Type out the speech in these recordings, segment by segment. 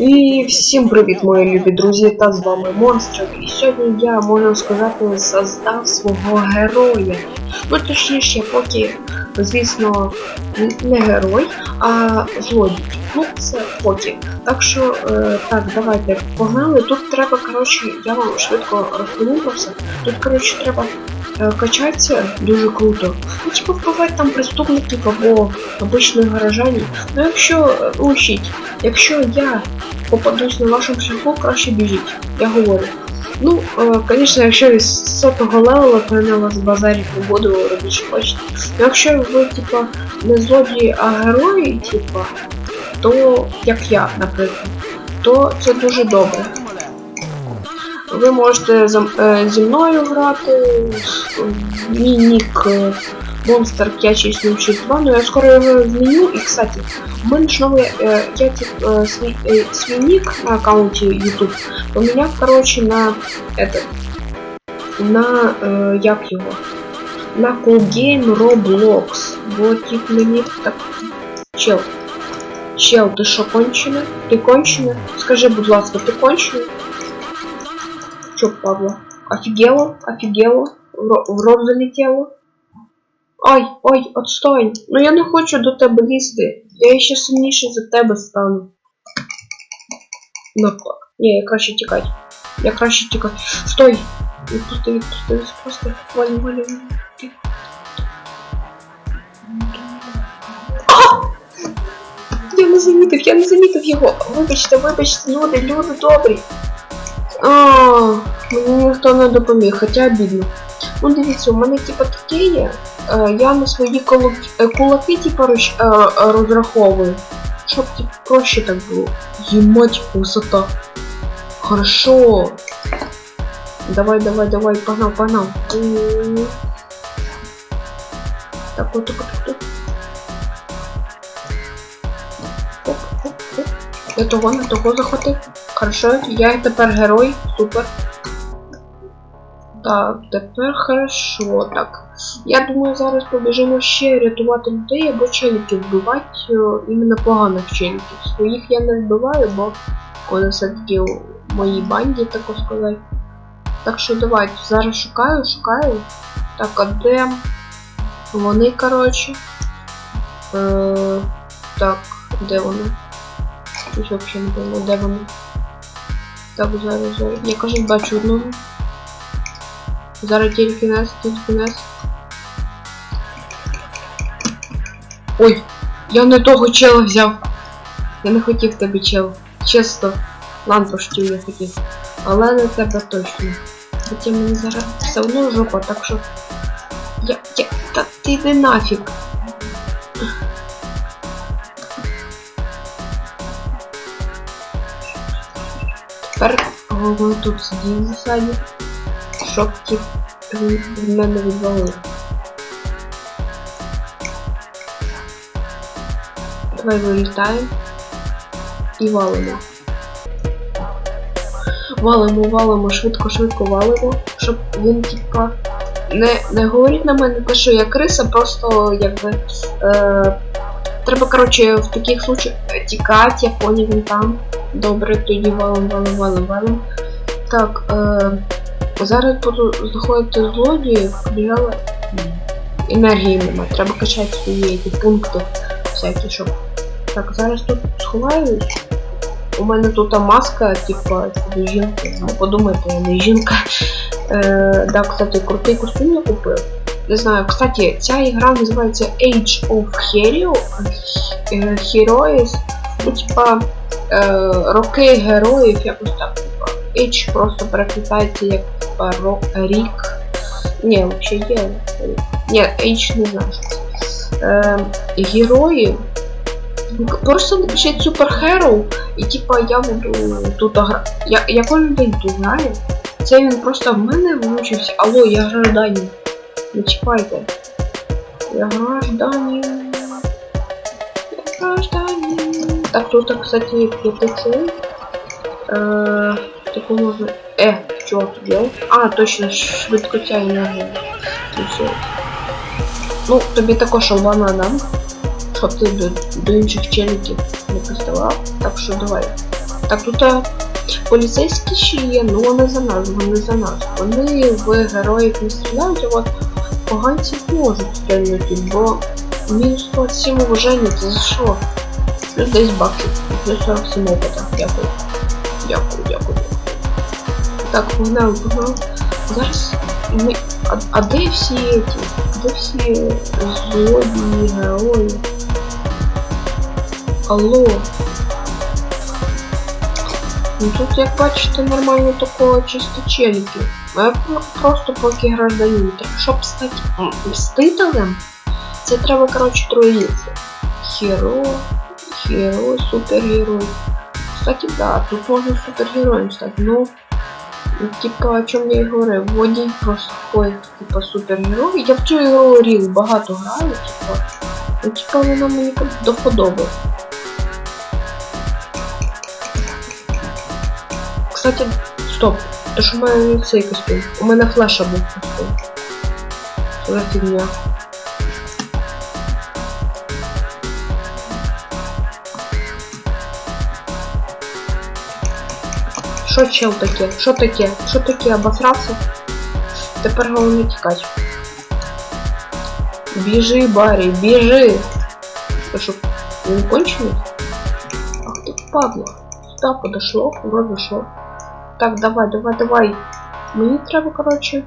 І всім привіт, мої любі друзі, та з вами Монстрик. І сьогодні я можу сказати создав свого героя. Ну точніше, поки, звісно, не герой, а злодій. Ну, це поки. Так що, е, так, давайте погнали. Тут треба, коротше, я вам швидко розповім про все. Тут, коротше, треба е, качатися дуже круто. Ну, типу, вбивати там преступників або обичних горожанів. Ну, якщо е, учить, якщо я попадусь на вашому шляху, краще біжіть. Я говорю. Ну, е, звісно, якщо ви з сотого левела, то на вас базарить не робити, що хочете. Ну, якщо ви, типа, не злодії, а герої, типа, то як я, наприклад, то це дуже добре. Ви можете е, зі мною грати. Мій нік е, Monster 562, ну я скоро його зміню. І, кстати, у мене ж новий, я свій, свій нік на аккаунті YouTube поміняв, короче, на этот, на, е, як його, на Cool Game Roblox. Бо тип мені так, чел, чел, ти що кончений? Ти кончений? Скажи, будь ласка, ти кончений? Чё, Павло? Офигело? Офигело? В, рот залетело? Ой, ой, отстой. Ну я не хочу до тебе лізти. Я ще сильніше за тебе стану. Ну так. Ні, я краще тікать. Я краще тікать. Стой! Відпусти, відпусти, відпусти. Валю. Ти- А! Я не замітив, я не замітив його. Вибачте, вибачте, люди, люди добрі. А, мені ніхто не допоміг, хоча обідно. Ну дивіться, у мене типа таке є. Е, я на свої кулаки, е, кулаки типа роз, е, е, розраховую. Щоб типа проще так було. Ємать, висота. Хорошо. Давай, давай, давай, погнал, погнал. М. Так, вот, так, так, так. Оп, оп, оп. Я того, на того захватив. Хорошо, я тепер герой, супер. Так, тепер хорошо. Так. Я думаю, зараз побіжимо ще рятувати людей або челіків вбивати е, іменно поганих челіків. Своїх я не вбиваю, бо вони все-таки моїй банді, так сказати. Так що давайте, зараз шукаю, шукаю. Так, а де вони, коротше? Е, так, де вони? Тут взагалі не пойму, де вони. Так, зараз, зараз. Я кажу, бачу одного. Зараз тільки нас, тільки нас. Ой, я не того чела взяв. Я не хотів тебе чел. Чесно. Лампочки я хотів. Але не тебе точно. Хоча мені зараз все одно жопа, так що. Я. я. Та ти йди нафіг. Тепер головне тут сидів засаді, щоб ті від мене відвалив. Давай вилітаємо і валимо. Валимо, валимо, швидко, швидко валимо, щоб він типа не, не говорить на мене те, що я криса, просто якби. Е, треба, коротше, в таких случаях тікати, я поняв він там. Добре, тоді валим, валим, валим, валим. Так, е, зараз буду знаходити злодіїв, біжала енергії нема. Треба качати свої ті пункти всякі, щоб. Так, зараз тут сховаюсь. У мене тут маска, типа, жінки. Ну, подумайте, я не жінка. Е, да, кстати, крутий костюм я купив. Не знаю, кстати, ця ігра називається Age of Hero. е, Heroes. Ну, типа, е, роки героїв, якось так, типа. Age просто перекликається як типа ро, рік. Ні, взагалі є. Ні, Age не знаю. Е, герої. Просто напишіть Super і типа я буду тут гра. Я, я кожен день тут граю. Це він просто в мене влучився. Алло, я гражданин. Не чіпайте. Я гражданин. Так, тут, кстати, п'ятицей. Э, таку можна... Э, что тут делать? А, точно, швидкоття енергії. І. Ну, тобі також албана дам. щоб ти до, до інших челіків не приставав. Так що давай. Так тут а, поліцейські ще є, ну вони за нас, вони за нас. Вони в героїв не стріляють, а от поганці можуть стріляти, бо мінус 27 уваження, це за що? Плюс 10 баксів, плюс 47 опита. Дякую. Дякую, дякую. Так, погнали, погнали. Зараз ми. А, а де всі эти? Де всі злодії, герої? Алло. Ну тут, як бачите, нормально такого чисто челіки. Я просто поки гражданин. Так щоб стати мстителем, це треба, коротше, троїться. Херо, герой, супергерой. Кстати, да, тут можно супергероем стать, но типа о чем я и говорю, водій просто ходить, типа супергерой. Я в цю ігру ріл багато граю, типа. Ну, типа вона мені до вподоби. Кстати, стоп. То що в мене цей костюм. У мене флеша був костюм. За фігня? Що чел таке? Що таке? Що таке? Обосрався? Тепер головне тікати. Біжи, Барі, біжи! Ти що, він кончений? Ах ти падла. Сюда подошло, вроде що. Так, давай, давай, давай. Мені треба, коротше,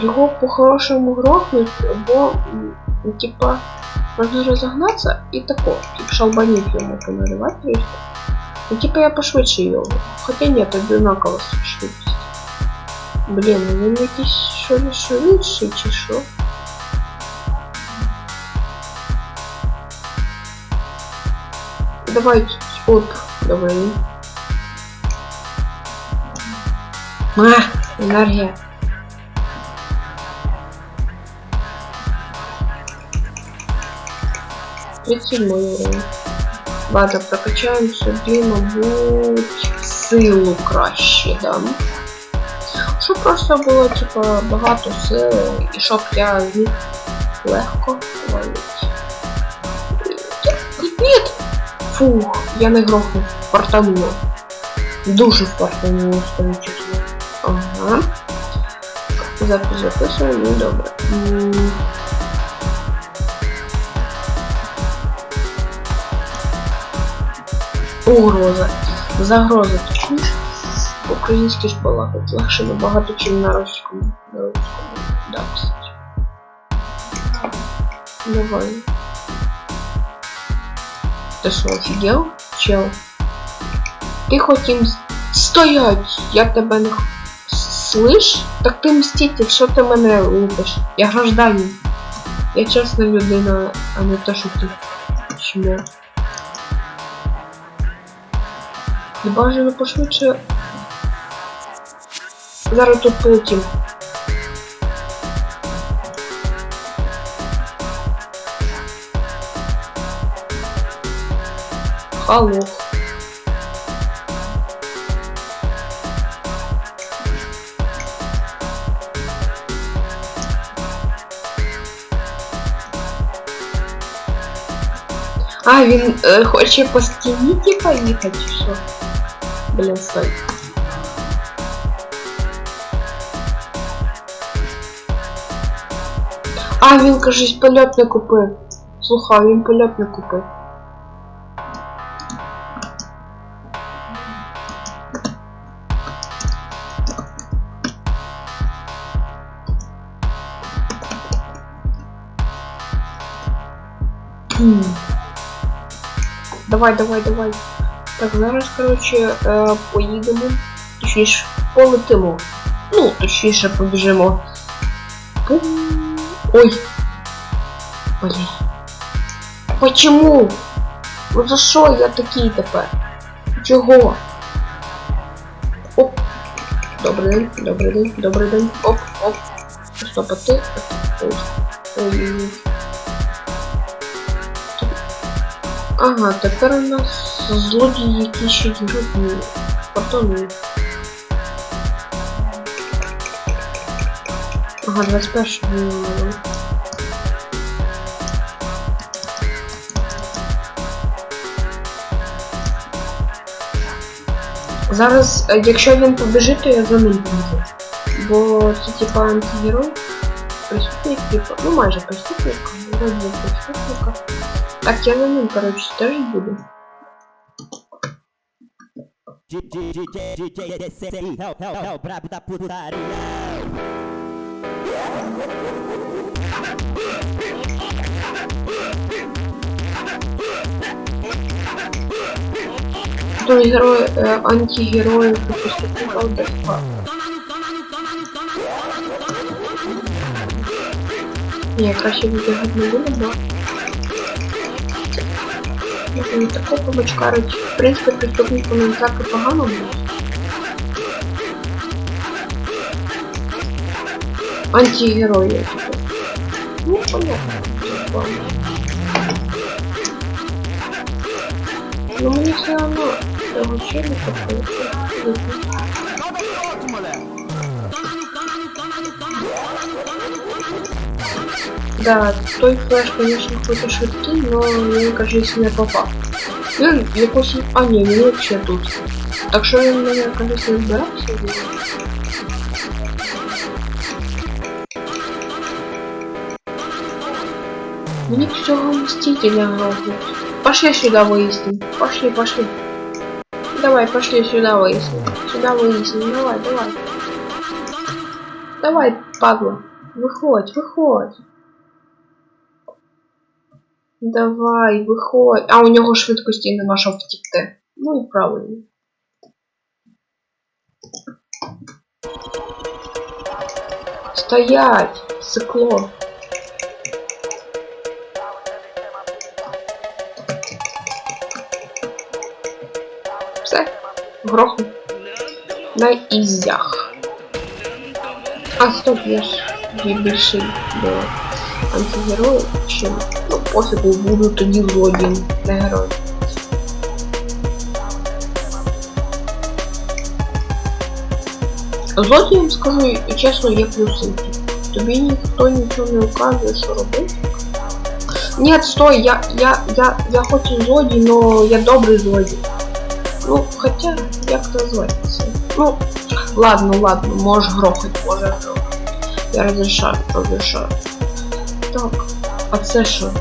його по-хорошому грохнуть, бо, м, ну, типа, можна розогнатися і тако, типа шалбанів йому понаривати трішки. Ну, типа я пошвидше його. Хотя нет, одинаково швидкість. Блін, ну він якийсь що ли швидший чи що? Давай, оп, давай. А, енергія. Тридцять мой уровень. Ладно, прокачаємо собі, мабуть, силу краще, да. Щоб просто було, типа, багато сили, і щоб я зміг легко валити. Ні! Фух, я не грохнув, фартануло. Дуже фартануло, скажу чесно. Ага. Запис записуємо, ну добре. Угроза. Загроза, точніше. Українські ж балакать легше набагато, чим на русскому. На русскому. Да, кстати. Давай. Ты что, офигел? Чел? Ты хоть им с- стоять! Я тебе не х- Слышь? Так ти мститель, що ти мене лупиш? Я гражданин. Я чесна людина, а не те, що ти чмо. Бажано пошвидше. Зараз тут полетім. Алло. А, він е, хоче по стіні типа їхати, що? Блін, стой. А, він, кажись, польот не купив. Слухай, він польот не купив. Давай, давай, давай. Так, зараз, коротше, е, поїдемо. Точніше, полетимо. Ну, точніше, побіжимо. Ой. Блін. Почему? Ну за що я такий тепер? Чого? Оп. Добрий день, добрий день, добрий день. Оп, оп. Стоп, а ти? Ой. Ой. Ага, тепер у нас злодії, які щось зробили. Потонули. Ага, 21 Зараз, е, якщо він побіжить, то я за ним побіжу. Бо це типа антигерой. Преступник, типа, ну майже преступник, вроде преступника. Так, я за ним, короче, теж буду. DJ é o, é o, é o brabo da putaria. Той герой, е, антигерой, преступника вбивства. Ні, краще вибігати не буду, бо... Не тако побачкарить. В принципі, преступнику не так і погано було. Антигерой я типу. Ну, понятно. типа. Ну, мені все одно цього челика Да, той флеш, конечно, какой-то швидкий, но він, кажись, не попав. Він якось... А, ні, він вообще тут. Так що він мене, кажись, не збирався. Мне всего мстителя грохнуть. Пошли сюда выясним. Пошли, пошли. Давай, пошли сюда выясним. Сюда выясним. Давай, давай. Давай, падла. Выходь, выходь. Давай, виходь. А у нього швидкості нема щоб втікти. Ну і правильно. Стоять! Сикло. Все, грохну. На ізях. А стоп, я ж більший до антигерою, чим. Ну, пофігу, буду тоді злодієм, не герой. Злодіям скажу чесно, є плюси. Тобі ніхто нічого не указує, що робити. Нет, стой, я, я, я, я хоч і злодій, но я добрий злодій. Ну, хотя, як це називається? Ну, ладно, ладно, можеш грохать, може грохать. Я розрішаю, розрішаю. Так, а це що?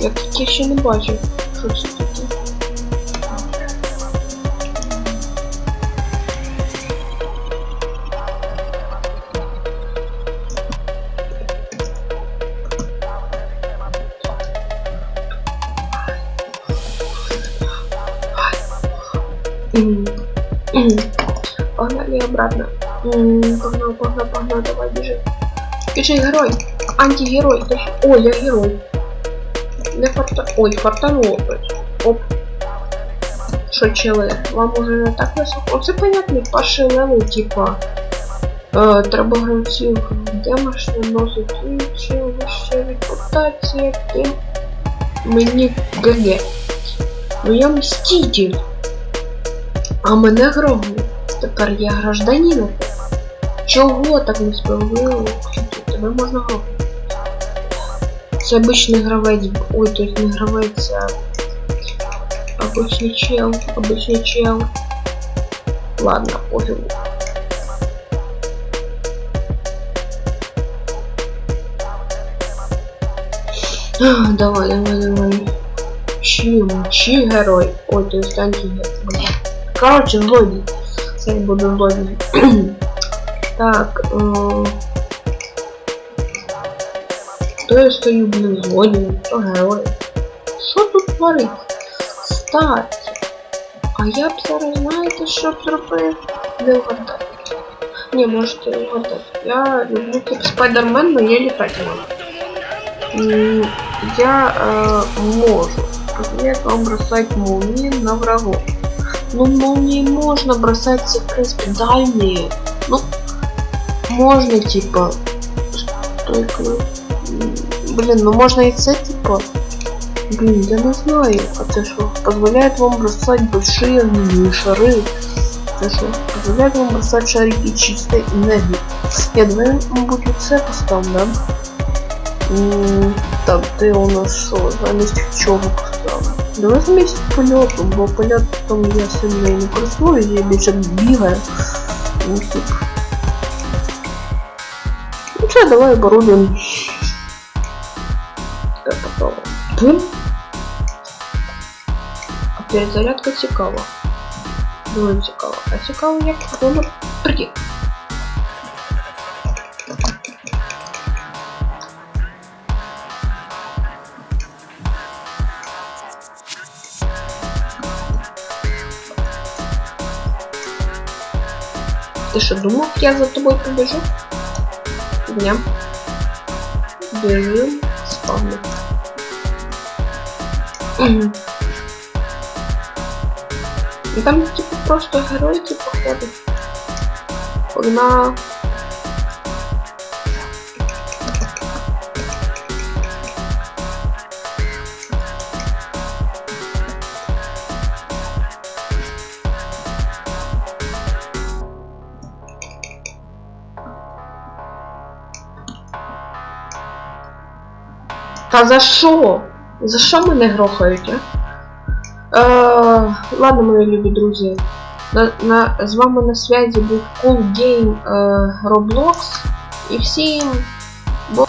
Я таке ще не бачив. Що це таке? Погнали обратно. Погнал, погнал, погнал, давай бежи. Бежи, герой. Антигерой. Ой, я герой. Не фарта... Ой, фартануло. Оп. Що чели? Вам уже не так високо? Оце понятний перший левел, типа. Е, треба гравців. Демаш не носить і ще репутація, тим. Мені ГГ. Ну я мститель. А мене грогли. Тепер я гражданин. Чого так не несправедливо? Тебе можна грохнути. Це обичний гравець. Ой, тут не гравець, а обичний чел, обичний чел. Ладно, пофігу. А, Давай, давай, давай. Чим? Чи герой? Ой, то есть антигерой. Бля. Короче, злодій. Це я буду злодій. так, е... То я стою, блин, злодієм, то герой. Що тут творить? Кстати. А я б зараз знаєте, що б зробив? Не вгадати. Не, можете вгадати. Я люблю тип Спайдермен, но я літати не можу. М, Я э, можу. Например, вам бросать молнии на врагов. Ну, молнии можно бросать, в принципе, дальние. Ну, можно, типа, стойко. М, Блин, ну можно и це, типа. Блин, я не знаю. А це що? Позволяет вам бросать большие огненные шары. Це що? Позволяет вам бросать шарики чистой энергии. Я давай, мабуть, оце поставлю, да? М, Так, де у нас що? Замість чого поставлю? Давай замість польотом, бо польотом я сильно не користуюсь, я більше бігаю. Ну, тип. Ну все, давай оборудуем. Бум. А перезарядка цікава. Дуже цікаво. А цікаво, як воно прийде. Ти що думав, я за тобою побіжу? Дня. Біжим спавно. Мгм. Ну там типу просто герой типу ходить. Одна. Та за що? За що мене грохають, а? Е, ладно, мої любі друзі. На, на, з вами на связи був Cool Game е, Roblox. І всім